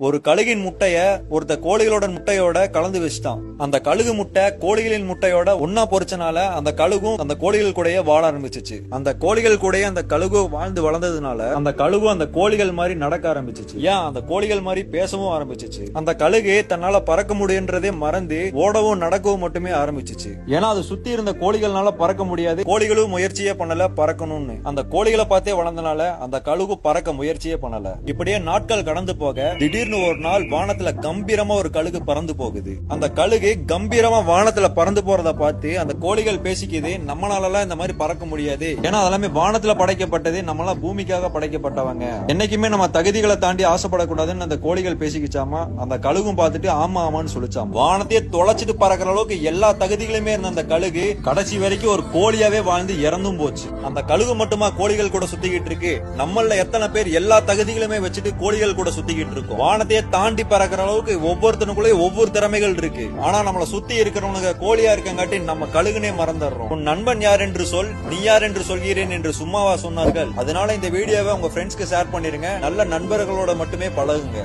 ஒரு கழுகின் முட்டைய ஒருத்த கோழிகளோட முட்டையோட கலந்து வச்சுட்டான். அந்த கழுகு முட்டை கோழிகளின் முட்டையோட ஒன்னா பொறிச்சனால அந்த கழுகும் அந்த கோழிகள் கூடயே வாழ ஆரம்பிச்சிச்சு. அந்த கோழிகள் கூடயே அந்த கழுகு வாழ்ந்து வளர்ந்ததுனால அந்த கழுகு அந்த கோழிகள் மாதிரி நடக்க ஆரம்பிச்சிச்சு. ஏன்? அந்த கோழிகள் மாதிரி பேசவும் ஆரம்பிச்சிச்சு. அந்த கழுகு தன்னால பறக்க முடியுன்றதே மறந்து ஓடவும் நடக்கவும் மட்டுமே ஆரம்பிச்சிச்சு. ஏன்னா அது சுத்தி இருந்த கோழிகள்னால பறக்க முடியாது. கோழிகளும் முயற்சியே பண்ணல பறக்கணும்னு. அந்த கோழிகளை பார்த்தே வளர்ந்தனால அந்த கழுகு பறக்க முயற்சியே பண்ணல. இப்படியே நாட்கள் கடந்து போக திடீர் திடீர்னு ஒரு நாள் வானத்துல கம்பீரமா ஒரு கழுகு பறந்து போகுது. அந்த கழுகு கம்பீரமா வானத்துல பறந்து போறத பார்த்து அந்த கோழிகள் பேசிக்குது நம்மளால இந்த மாதிரி பறக்க முடியாது. ஏன்னா அதெல்லாமே வானத்துல படைக்கப்பட்டது நம்மளாம் பூமிக்காக படைக்கப்பட்டவங்க. என்னைக்குமே நம்ம தகுதிகளை தாண்டி ஆசைப்படக்கூடாதுன்னு அந்த கோழிகள் பேசிக்கிச்சாமா? அந்த கழுகும் பார்த்துட்டு ஆமா ஆமான்னு சொல்லிச்சாம்? வானத்தையே தொலைச்சிட்டு பறக்கிற அளவுக்கு எல்லா தகுதிகளுமே இருந்த அந்த கழுகு கடைசி வரைக்கும் ஒரு கோழியாவே வாழ்ந்து இறந்தும் போச்சு. அந்த கழுகு மட்டுமா கோழிகள் கூட சுத்திக்கிட்டு இருக்கு? நம்மள எத்தனை பேர் எல்லா தகுதிகளுமே வச்சுட்டு கோழிகள் கூட சுத்திக்கிட்டு இருக்கோம். வானத்தையே தாண்டி பறக்கிற அளவுக்கு ஒவ்வொருத்தனுக்குள்ளே ஒவ்வொரு திறமைகள் இருக்கு. ஆனா நம்மள சுத்தி இருக்கிறவனுங்க கோழியா இருக்கங்காட்டி நம்ம கழுகுனே மறந்துடுறோம். உன் நண்பன் யார் என்று சொல் நீ யார் என்று சொல்கிறேன் என்று சும்மாவா சொன்னார்கள். அதனால இந்த வீடியோவை உங்க ஃப்ரெண்ட்ஸ்க்கு ஷேர் பண்ணிருங்க. நல்ல நண்பர்களோட மட்டுமே பழகுங்க.